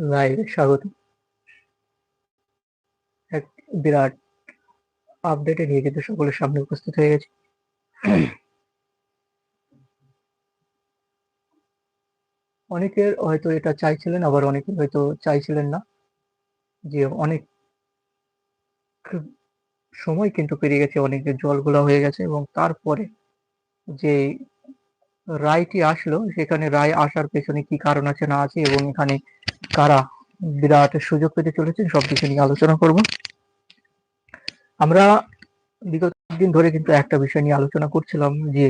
লাইভে স্বাগত। এক বিরাট আপডেটে নিয়ে কিন্তু সকলের সামনে উপস্থিত হয়ে গেছে। অনেকের হয়তো এটা চাইছিলেন, আবার অনেকে হয়তো চাইছিলেন না। যে অনেক সময় কিন্তু পেরিয়ে গেছে অনেকের জলগুলা হয়ে গেছে এবং তারপরে যে রায়টি আসলো, সেখানে রায় আসার পেছনে কি কারণ আছে না আছে এবং এখানে কারা বিরাট সুযোগ পেতে চলেছেন সব কিছু নিয়ে আলোচনা করব। আমরা বিগত দিন ধরে কিন্তু একটা বিষয় নিয়ে আলোচনা করছিলাম যে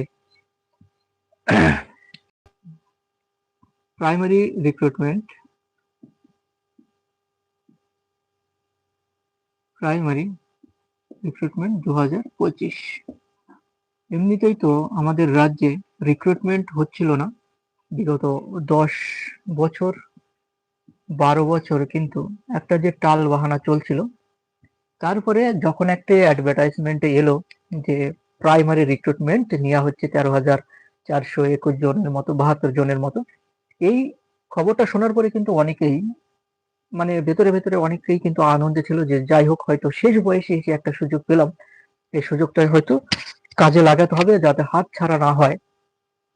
প্রাইমারি রিক্রুটমেন্ট প্রাইমারি রিক্রুটমেন্ট দু হাজার পঁচিশ। এমনিতেই তো আমাদের রাজ্যে রিক্রুটমেন্ট হচ্ছিল না। বিগত দশ বছর বারো বছর কিন্তু একটা যে টাল বাহানা চলছিল, তারপরে যখন একটা অ্যাডভার্টাইজমেন্টে এলো যে প্রাইমারি রিক্রুটমেন্ট নেওয়া হচ্ছে তেরো হাজার চারশো একুশ জনের মতো, বাহাত্তর জনের মতো, এই খবরটা শোনার পরে কিন্তু অনেকেই মানে ভেতরে ভেতরে অনেকেই কিন্তু আনন্দে ছিল যে যাই হোক হয়তো শেষ বয়সে এসে একটা সুযোগ পেলাম। এই সুযোগটা হয়তো কাজে লাগাতে হবে যাতে হাত ছাড়া না হয়।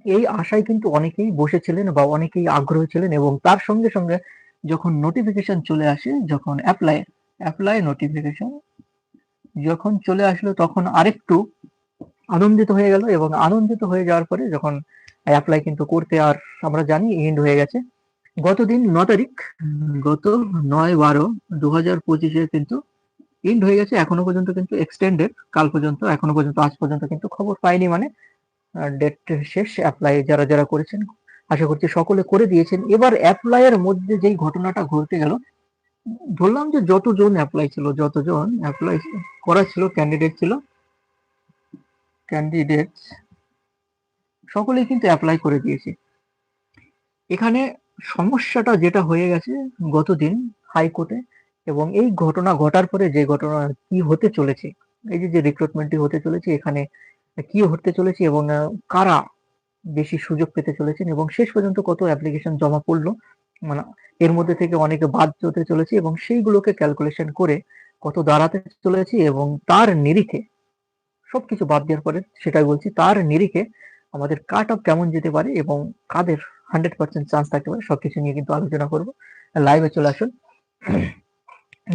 এই আশায় কিন্তু অনেকেই বসেছিলেন বা অনেকেই আগ্রহী ছিলেন এবং তার সঙ্গে সঙ্গে যখন নোটিফিকেশন চলে আসে, যখন অ্যাপ্লাই অ্যাপ্লাই নোটিফিকেশন যখন চলে আসলো তখন আরেকটু আনন্দিত হয়ে গেল এবং আনন্দিত হয়ে যাওয়ার পরে যখন অ্যাপ্লাই কিন্তু করতে আর আমরা জানি এন্ড হয়ে গেছে। গতদিন ন তারিখ, গত নয় বারো দু হাজার পঁচিশে কিন্তু এন্ড হয়ে গেছে, এখনও পর্যন্ত কিন্তু এক্সটেন্ডেড কাল পর্যন্ত, এখনও পর্যন্ত, আজ পর্যন্ত কিন্তু খবর পাইনি মানে ডেট শেষ অ্যাপ্লাই যারা যারা করেছেন। আশা করছি সকলে করে দিয়েছেন। এবার অ্যাপ্লাইয়ের মধ্যে যেই ঘটনাটা ঘটতে গেল, ধরলাম যে যতজন অ্যাপ্লাই ছিল, যতজন অ্যাপ্লাই করা ছিল ক্যান্ডিডেট ছিল ক্যান্ডিডেট সকলেই কিন্তু অ্যাপ্লাই করে দিয়েছে। এখানে সমস্যাটা যেটা হয়ে গেছে গতদিন হাইকোর্টে এবং এই ঘটনা ঘটার পরে যে ঘটনা কি হতে চলেছে, এই যে যে রিক্রুটমেন্টটি হতে চলেছে, এখানে কি হতে চলেছে এবং কারা বেশি সুযোগ পেতে চলেছেন এবং শেষ পর্যন্ত কত অ্যাপ্লিকেশন জমা পড়ল মানে এর মধ্যে থেকে অনেকে বাদ হতে চলেছে এবং সেইগুলোকে ক্যালকুলেশন করে কত দাঁড়াতে চলেছি এবং তার নিরিখে সবকিছু বাদ দেওয়ার পরে সেটাই বলছি, তার নিরিখে আমাদের কাট অফ কেমন যেতে পারে এবং কাদের হান্ড্রেড পার্সেন্ট চান্স থাকতে পারে সবকিছু নিয়ে কিন্তু আলোচনা করব। লাইভে চলে আসুন।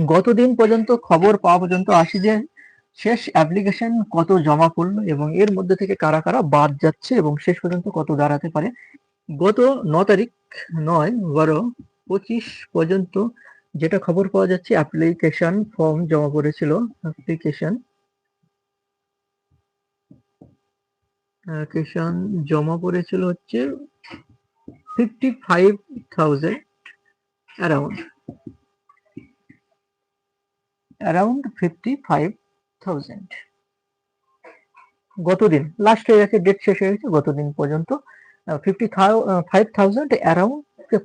গতদিন পর্যন্ত খবর পাওয়া পর্যন্ত আসি যে শেষ অ্যাপ্লিকেশন কত জমা পড়ল এবং এর মধ্যে থেকে কারা কারা বাদ যাচ্ছে এবং শেষ পর্যন্ত কত দাঁড়াতে পারে? গত ন তারিখ নয় বারো পঁচিশ পর্যন্ত যেটা খবর পাওয়া যাচ্ছে অ্যাপ্লিকেশন ফর্ম জমা পড়েছিল। অ্যাপ্লিকেশন অ্যাপ্লিকেশন জমা পড়েছিল হচ্ছে fifty five thousand around around fifty five thousand গতদিন লাস্ট হয়ে গেছে ডেট শেষ হয়ে গেছে, গতদিন পর্যন্ত fifty five thousand around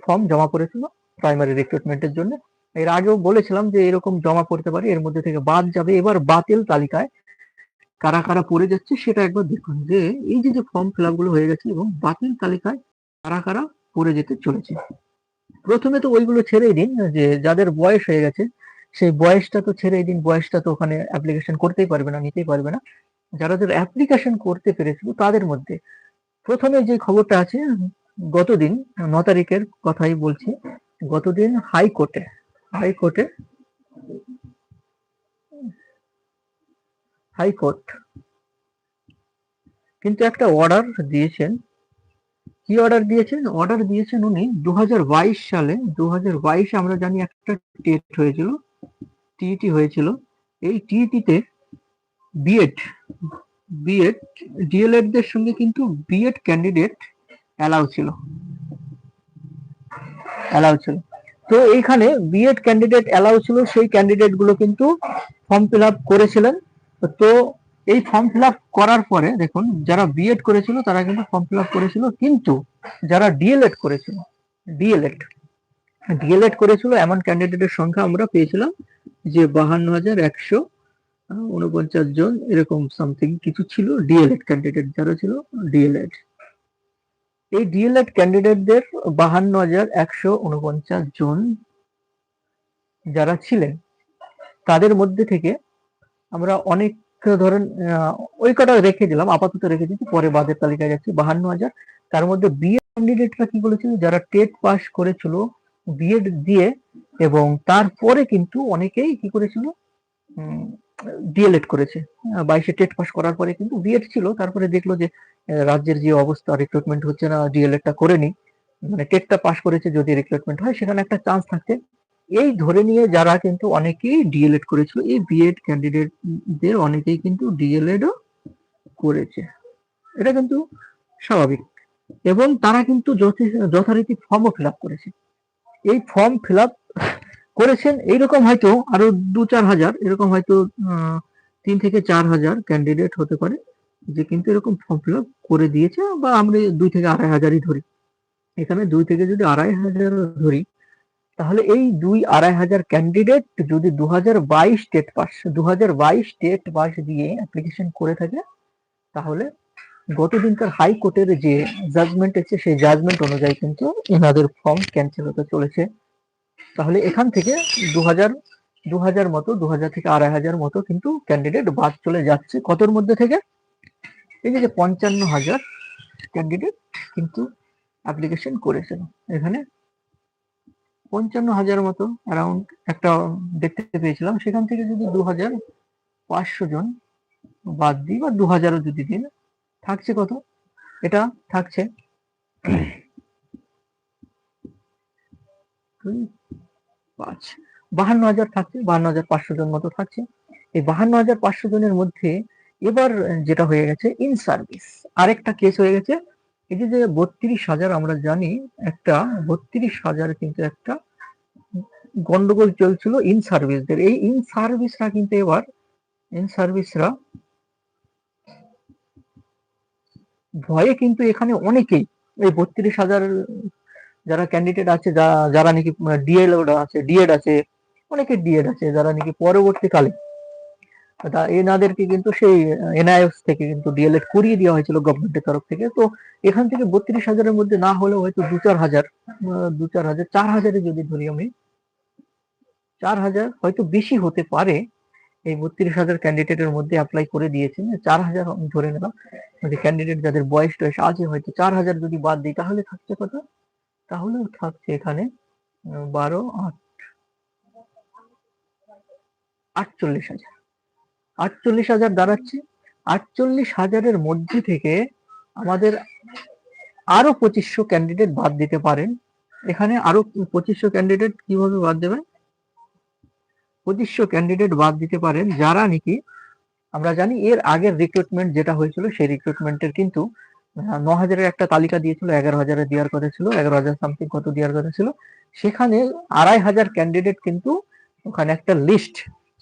form জমা করেছিল প্রাইমারি রিক্রুটমেন্টের জন্য। এর আগেও বলেছিলাম যে এরকম জমা করতে পারি, এর মধ্যে থেকে বাদ যাবে। এবার বাতিল তালিকায় কারা কারা পড়ে যাচ্ছে সেটা একবার দেখুন যে এই যে যে ফর্ম ফিলগুলো হয়ে গেছে এবং বাতিল তালিকায় কারা কারা পড়ে যেতে চলেছে। প্রথমে তো ওইগুলো ছেড়েই দিন, যে যাদের বয়স হয়ে গেছে সেই বয়সটা তো ছেড়েই দিন, বয়সটা তো ওখানে অ্যাপ্লিকেশন করতেই পারবে না, নিতেই পারবে না। যারা যারা অ্যাপ্লিকেশন করতে পেরেছিল তাদের মধ্যে প্রথমে যে খবরটা আছে, গতদিন, ন তারিখের কথাই বলছি, গতদিন হাইকোর্টে হাইকোর্টে হাইকোর্ট কিন্তু একটা অর্ডার দিয়েছেন। কি অর্ডার দিয়েছেন? অর্ডার দিয়েছেন উনি দু হাজার বাইশ সালে দু আমরা জানি একটা টেট হয়েছিল। টিইটি হয়েছিল। এই টিইটিতে বিএড বিএড ডিএলএড দের সঙ্গে কিন্তু বিএড ক্যান্ডিডেট অ্যালাউ ছিল। অ্যালাউ ছিল। তো এইখানে বিএড ক্যান্ডিডেট অ্যালাউ ছিল, সেই ক্যান্ডিডেটগুলো কিন্তু ফর্ম ফিল আপ করেছিলেন। তো এই ফর্ম ফিল আপ করার পরে দেখুন, যারা বিএড করেছিল তারা কিন্তু ফর্ম ফিল আপ করেছিল, কিন্তু যারা ডিএলএড করেছিল ডিএলএড ডিএলএড করেছিল, এমন ক্যান্ডিডেটের সংখ্যা আমরা পেয়েছিলাম যে বাহান্ন হাজার একশো উনপঞ্চাশ জন, এরকম সামথিং কিছু ছিল, ডিএলএড ক্যান্ডিডেট যারা ছিল, ডিএলএড। এই ডিএলএড ক্যান্ডিডেটদের বাহান্ন হাজার একশো উনপঞ্চাশ জন যারা ছিলেন, তাদের মধ্যে থেকে আমরা অনেক, ধরেন ওই কটা রেখে দিলাম, আপাতত রেখে দিচ্ছি পরে বাদের তালিকায় যাচ্ছি, বাহান্ন হাজার। তার মধ্যে বিএ ক্যান্ডিডেটরা কি বলেছিল? যারা টেট পাস করেছিল বিএড দিয়ে এবং তারপরে কিন্তু অনেকেই কি করেছিল? ডিএলএড করেছে। বাইশে টেট পাস করার পরে কিন্তু বিএড ছিল। তারপরে দেখল যে রাজ্যের যে অবস্থা রিক্রুটমেন্ট হচ্ছে না ডিএলএডটা করে নি। মানে টেটটা পাস করেছে যদি রিক্রুটমেন্ট হয়, সেখানে একটা চান্স থাকছে। এই ধরে নিয়ে যারা কিন্তু অনেকেই ডিএলএড করেছিল, এই বিএড ক্যান্ডিডেটদের অনেকেই কিন্তু ডিএলএডও করেছে। এটা কিন্তু স্বাভাবিক। এবং তারা কিন্তু যথারীতি ফর্মও ফিল আপ করেছে। এই ফর্ম ফিল আপ করেছেন, এইরকম হয়তো আরও দু চার হাজার, এরকম হয়তো তিন থেকে চার হাজার ক্যান্ডিডেট হতে পারে যে কিন্তু এরকম ফর্ম ফিল আপ করে দিয়েছে বা আমরা দুই থেকে আড়াই হাজারই ধরি। এখানে দুই থেকে যদি আড়াই হাজার ধরি, তাহলে এই দুই আড়াই হাজার ক্যান্ডিডেট যদি দু হাজার বাইশ টেট পাস দু হাজার বাইশ টেট পাস দিয়ে অ্যাপ্লিকেশন করে থাকে, তাহলে গতদিনকার হাইকোর্টের যে জাজমেন্ট এসেছে, সেই জাজমেন্ট অনুযায়ী কিন্তু এনাদের ফর্ম ক্যান্সেল হতে চলেছে। তাহলে এখান থেকে দু হাজার দু হাজার মতো দু হাজার থেকে আড়াই হাজার মতো কিন্তু ক্যান্ডিডেট বাদ চলে যাচ্ছে। কতর মধ্যে থেকে? এই যে পঞ্চান্ন হাজার ক্যান্ডিডেট কিন্তু অ্যাপ্লিকেশন করেছেন। এখানে পঞ্চান্ন হাজার মতো অ্যারাউন্ড একটা দেখতে পেয়েছিলাম। সেখান থেকে যদি দু হাজার পাঁচশো জন বাদ দিই বা দু হাজারও যদি দিন থাকছে কত? এটা থাকছে। পাঁচ। বাহান্ন হাজার থাকছে, বাহান্ন হাজার পাঁচশো জন মতো থাকছে। এই বাহান্ন হাজার পাঁচশো জনের মধ্যে এবার যেটা হয়ে গেছে ইন সার্ভিস আরেকটা কেস হয়ে গেছে, এই যে বত্রিশ হাজার আমরা জানি, একটা বত্রিশ হাজার কিন্তু একটা গন্ডগোল চলছিল ইন সার্ভিসদের এই ইন সার্ভিসরা কিন্তু এবার ইন সার্ভিসরা ভয়ে কিন্তু এখানে অনেকেই, এই বত্রিশ হাজার যারা ক্যান্ডিডেট আছে যারা নাকি ডিএলএড আছে ডিএড আছে, অনেকে ডিএড আছে, যারা নাকি পরবর্তীকালে তা এনাদেরকে কিন্তু সেই এনআইএস থেকে কিন্তু ডিএলএড করিয়ে দেওয়া হয়েছিল গভর্নমেন্টের তরফ থেকে। তো এখান থেকে বত্রিশ হাজারের মধ্যে না হলেও হয়তো দু চার হাজার দু চার হাজার, চার হাজারে যদি ধরি আমি, চার হাজার হয়তো বেশি হতে পারে। এই বত্রিশ হাজার ক্যান্ডিডেটের মধ্যে অ্যাপ্লাই করে দিয়েছেন, চার হাজার ধরে নিলাম। যে ক্যান্ডিডেট যাদের বয়স টয়স আছে, হয়তো চার হাজার যদি বাদ দিই, তাহলে থাকছে কত? তাহলে থাকছে এখানে বারো, আট, আটচল্লিশ হাজার। আটচল্লিশ হাজার দাঁড়াচ্ছে। আটচল্লিশ হাজারের মধ্যে থেকে আমাদের আরও পঁচিশশো ক্যান্ডিডেট বাদ দিতে পারেন। এখানে আরও পঁচিশশো ক্যান্ডিডেট কীভাবে বাদ দেবেন? পঁচিশশো ক্যান্ডিডেট বাদ দিতে পারেন যারা নাকি, আমরা জানি এর আগের রিক্রুটমেন্ট যেটা হয়েছিল সেই রিক্রুটমেন্টের কিন্তু ন হাজারের একটা তালিকা দিয়েছিল, এগারো হাজারে দেওয়ার কথা ছিল, এগারো হাজার সামথিং কত দেওয়ার কথা ছিল। সেখানে আড়াই হাজার ক্যান্ডিডেট কিন্তু ওখানে একটা লিস্ট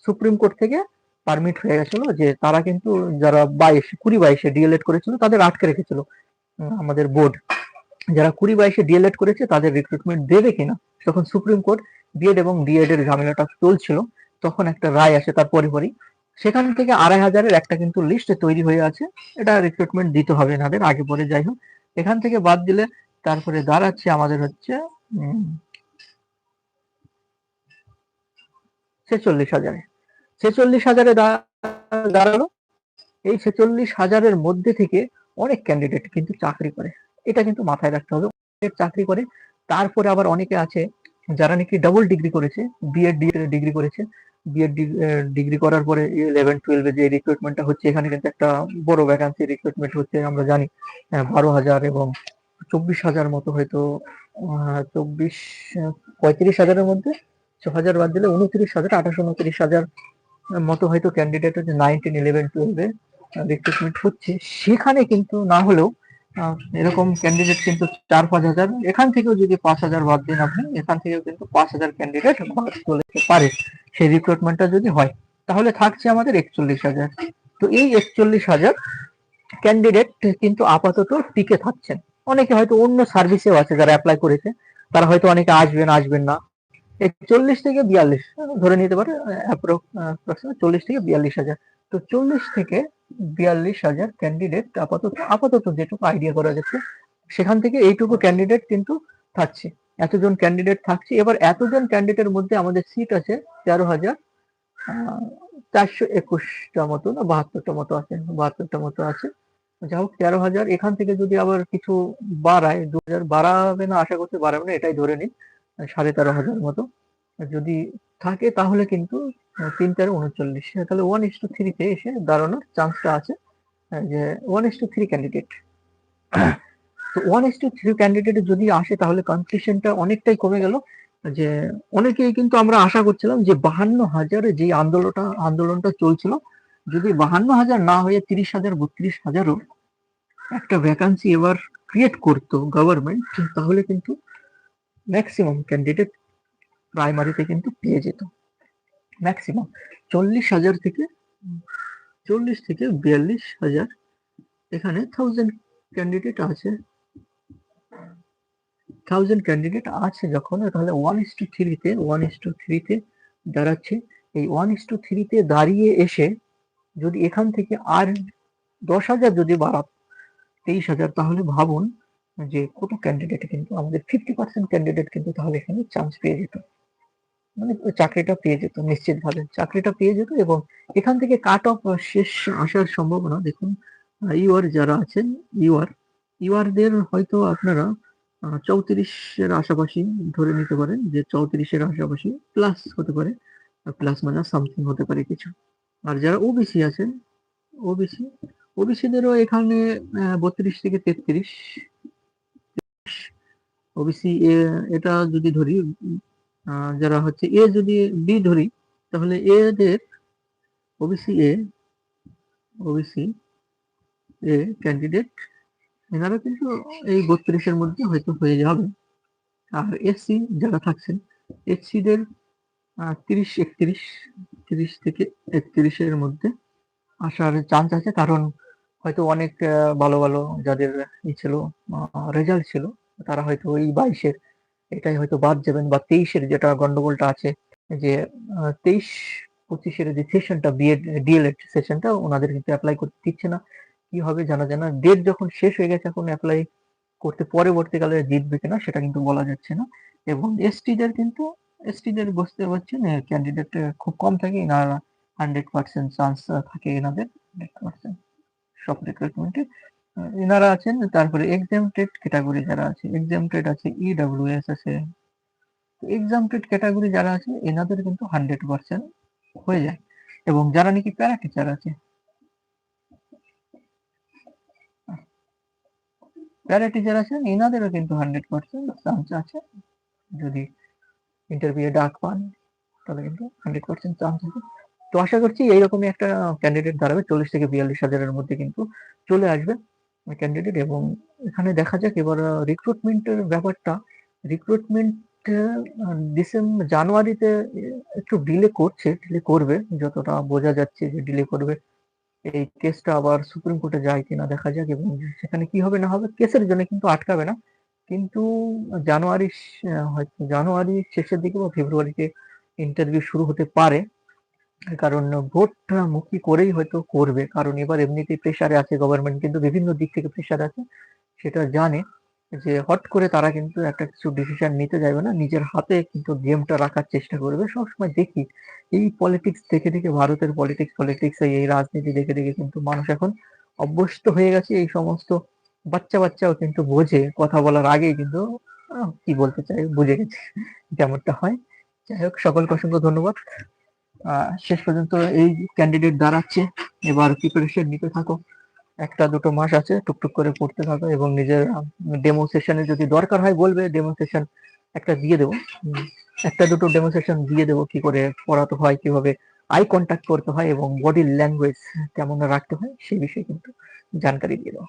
সুপ্রিম কোর্ট থেকে পারমিট হয়ে গেছিল যে তারা কিন্তু যারা বাইশ, কুড়ি বাইশে ডিএলএড করেছিল, তাদের আটকে রেখেছিল আমাদের বোর্ড যারা কুড়ি বাইশে ডিএলএড করেছে, তাদের রিক্রুটমেন্ট দেবে কিনা তখন সুপ্রিম কোর্ট বিএড এবং ডিএড এর ঝামেলাটা চলছিল, তখন একটা রায় আসে তার পরে পরই সেখান থেকে আড়াই হাজারের একটা কিন্তু লিস্ট তৈরি হয়ে আছে, এটা রিক্রুটমেন্ট দিতে হবে এনাদের আগে পরে যাই হোক। এখান থেকে বাদ দিলে তারপরে দাঁড়াচ্ছে আমাদের হচ্ছে ছেচল্লিশ হাজারে। ছেচল্লিশ হাজারে দাঁড়াল। এই ছেচল্লিশ হাজারের মধ্যে থেকে অনেক ক্যান্ডিডেট কিন্তু চাকরি করে। এটা কিন্তু মাথায় রাখতে হবে। চাকরি করে, তারপরে আবার অনেকে আছে যারা নাকি ডাবল ডিগ্রি করেছে বিএড ডিগ্রি করেছে। বিএড ডিগ্রি করার পরে ইলেভেন টুয়েলভে যে রিক্রুটমেন্টটা হচ্ছে, এখানে কিন্তু একটা বড় ভ্যাকান্সি রিক্রুটমেন্ট হচ্ছে, আমরা জানি বারো হাজার এবং চব্বিশ হাজার মতো হয়তো চব্বিশ পঁয়ত্রিশ হাজারের মধ্যে ছ হাজার বাদ দিলে উনত্রিশ হাজার, আঠাশ, উনত্রিশ হাজার মতো হয়তো ক্যান্ডিডেট হচ্ছে নাইনটিন ইলেভেন টুয়েলভে রিক্রুটমেন্ট হচ্ছে। সেখানে কিন্তু না হলেও এরকম ক্যান্ডিডেট কিন্তু চার, পাঁচ হাজার। এখান থেকেও যদি পাঁচ হাজার বাদ দিন আপনি, এখান থেকেও কিন্তু পাঁচ হাজার ক্যান্ডিডেট চলে পারে। সেই রিক্রুটমেন্টটা যদি হয়, তাহলে থাকছে আমাদের একচল্লিশ হাজার। তো এই একচল্লিশ হাজার ক্যান্ডিডেট কিন্তু আপাতত টিকে থাকছেন। অনেকে হয়তো অন্য সার্ভিসেও আছে যারা অ্যাপ্লাই করেছে। তারা হয়তো অনেকে আসবেন আসবেন না। চল্লিশ থেকে বিয়াল্লিশ, ধরে নিতে পারে চল্লিশ থেকে বিয়াল্লিশ হাজার। তো চল্লিশ থেকে বিয়াল্লিশ হাজার ক্যান্ডিডেট আপাতত আপাতত যেটুকু আইডিয়া করা যাচ্ছে সেখান থেকে এইটুকু ক্যান্ডিডেট কিন্তু থাকছে। এতজন ক্যান্ডিডেট থাকছে। এবার এতজন ক্যান্ডিডেটের মধ্যে আমাদের সিট আছে তেরো হাজার চারশো একুশটা মতো না, বাহাত্তরটা মতো আছে, বাহাত্তরটা মতো আছে। যা হোক, তেরো হাজার, এখান থেকে যদি আবার কিছু বাড়ায়, দু হাজার বাড়াবে না, আশা করতে বাড়াবে না, এটাই ধরে নিন, সাড়ে তেরো হাজার মতো। যদি থাকে তাহলে কিন্তু তিন তেরো উনচল্লিশ। তাহলে ওয়ান ইস টু থ্রিতে এসে দাঁড়ানোর চান্সটা আছে যে one is to three candidate তো one is to three candidate যদি আসে, তাহলে কনফিউশনটা অনেকটাই কমে গেল। যে অনেকেই কিন্তু আমরা আশা করছিলাম যে বাহান্ন হাজারে যে আন্দোলনটা আন্দোলনটা চলছিল, যদি বাহান্ন হাজার না হয়ে তিরিশ হাজার, বত্রিশ হাজারও একটা ভ্যাকান্সি এবার ক্রিয়েট করতো গভর্নমেন্ট তাহলে কিন্তু ম্যাক্সিমাম ক্যান্ডিডেট প্রাইমারিতে কিন্তু পেয়ে যেত। ম্যাক্সিমাম চল্লিশ হাজার থেকে চল্লিশ থেকে বিয়াল্লিশ হাজার। এখানে থাউজেন্ড ক্যান্ডিডেট আছে। থাউজেন্ড ক্যান্ডিডেট আছে যখন, তাহলে ওয়ান ইস টু থ্রিতে ওয়ান ইস টু থ্রিতে দাঁড়াচ্ছে। এই ওয়ান ইস টু থ্রিতে দাঁড়িয়ে এসে যদি এখান থেকে আর দশ হাজার যদি বাড়াত তেইশ হাজার, তাহলে ভাবুন যে কত ক্যান্ডিডেট কিন্তু, আমাদের ফিফটি পার্সেন্ট ক্যান্ডিডেট কিন্তু তাহলে এখানে চান্স পেয়ে যেত। মানে চাকরিটা পেয়ে যেত নিশ্চিত ভাবে চাকরিটা পেয়ে যেত এবং এখান থেকে কাট অফ শেষ আসার সম্ভাবনা, দেখুন ইউআর যারা আছেন, ইউআর, ইউআরদের হয়তো আপনারা চৌত্রিশের আশাপাশি ধরে নিতে পারেন যে চৌত্রিশের আশাপাশি প্লাস হতে পারে প্লাস মানে সামথিং হতে পারে কিছু। আর যারা ওবিসি আছেন ওবিসি ওবিসিদেরও এখানে বত্রিশ থেকে তেত্রিশ। ওবিসি এটা যদি ধরি যারা হচ্ছে এ যদি বি ধরি, তাহলে এদের OBC A OBC A candidate এনারা কিন্তু এই বত্রিশের মধ্যে হয়তো হয়ে যাবে। আর এসসি যারা থাকছেন এসসিদের তিরিশ, একত্রিশ, তিরিশ থেকে একত্রিশের মধ্যে আসার চান্স আছে। কারণ হয়তো অনেক ভালো ভালো যাদের ই ছিল রেজাল্ট ছিল, তারা হয়তো ওই বাইশের এটাই হয়তো বাদ যাবেন বা তেইশের যেটা গন্ডগোলটা আছে, যে তেইশ পঁচিশের যে সেশনটা বিএড ডিএলএড সেশনটা ওনাদের কিন্তু অ্যাপ্লাই করতে দিচ্ছে না। কি হবে জানা যায় না। ডেট যখন শেষ হয়ে গেছে, এখন অ্যাপ্লাই করতে পরবর্তীকালে জিতবে কিনা, সেটা কিন্তু বলা যাচ্ছে না। এবং এসটিদের কিন্তু এসটিদের বুঝতে পারছেন ক্যান্ডিডেট খুব কম থাকে এনারা হান্ড্রেড পার্সেন্ট চান্স থাকে এনাদের হান্ড্রেড পার্সেন্ট সব রিক্রুটমেন্টে এনারা আছেন, তারপরে এক্সামটেড ক্যাটাগরি যারা আছে এক্সামটেড আছে ইডব্লিউএস আছে। এক্সামটেড ক্যাটাগরি যারা আছে, এনাদের কিন্তু হান্ড্রেড পার্সেন্ট হয়ে যায়। এবং যারা নাকি প্যারা টিচার আছে প্যারা টিচার আছেন, এনাদেরও কিন্তু হান্ড্রেড পার্সেন্ট চান্স আছে। যদি ইন্টারভিউ ডাক পান, তাহলে কিন্তু হান্ড্রেড পার্সেন্ট চান্স আছে। তো আশা করছি এইরকমই একটা ক্যান্ডিডেট দাঁড়াবে, চল্লিশ থেকে বিয়াল্লিশ হাজারের মধ্যে কিন্তু চলে আসবে। ক্যান্ডিডেট এবং এখানে দেখা যাক এবার রিক্রুটমেন্টের ব্যাপারটা। রিক্রুটমেন্ট ডিসেম্বর জানুয়ারিতে একটু ডিলে করছে ডিলে করবে, যতটা বোঝা যাচ্ছে যে ডিলে করবে। এই কেসটা আবার সুপ্রিম কোর্টে যায় কিনা দেখা যাক, এবং সেখানে কি হবে না হবে কেসের জন্য কিন্তু আটকাবে না। কিন্তু জানুয়ারি হয়তো জানুয়ারি শেষের দিকে বা ফেব্রুয়ারিতে ইন্টারভিউ শুরু হতে পারে। কারণ ভোটটা মুখী করেই হয়তো করবে। কারণ এবার এমনিতেই প্রেসারে আছে গভর্নমেন্ট কিন্তু বিভিন্ন দিক থেকে প্রেশার আছে, সেটা জানে যে হট করে তারা কিন্তু একটা কিছু ডিসিশন নিতে যাবে না, নিজের হাতে কিন্তু গেমটা রাখার চেষ্টা করবে। সবসময় দেখি, এই পলিটিক্স দেখে দেখে, ভারতের পলিটিক্স পলিটিক্স এই রাজনীতি দেখে দেখে কিন্তু মানুষ এখন অভ্যস্ত হয়ে গেছে। এই সমস্ত বাচ্চা বাচ্চাও কিন্তু বোঝে, কথা বলার আগেই কিন্তু কি বলতে চাই, বুঝে গেছে, যেমনটা হয়। যাই হোক, সকলকে অসংখ্য ধন্যবাদ। শেষ পর্যন্ত এই ক্যান্ডিডেট দাঁড়াচ্ছে। এবার প্রিপারেশন নিতে থাকো। একটা দুটো মাস আছে, টুকটুক করে পড়তে থাকো এবং নিজের ডেমো সেশনে যদি দরকার হয় বলবে ডেমো একটা দিয়ে দেবো। একটা দুটো ডেমো দিয়ে দেবো কি করে পড়াতে হয়, কীভাবে আই কন্ট্যাক্ট করতে হয় এবং বডি ল্যাঙ্গুয়েজ কেমন রাখতে হয়, সেই বিষয়ে কিন্তু জানকারি দিয়ে দেবো।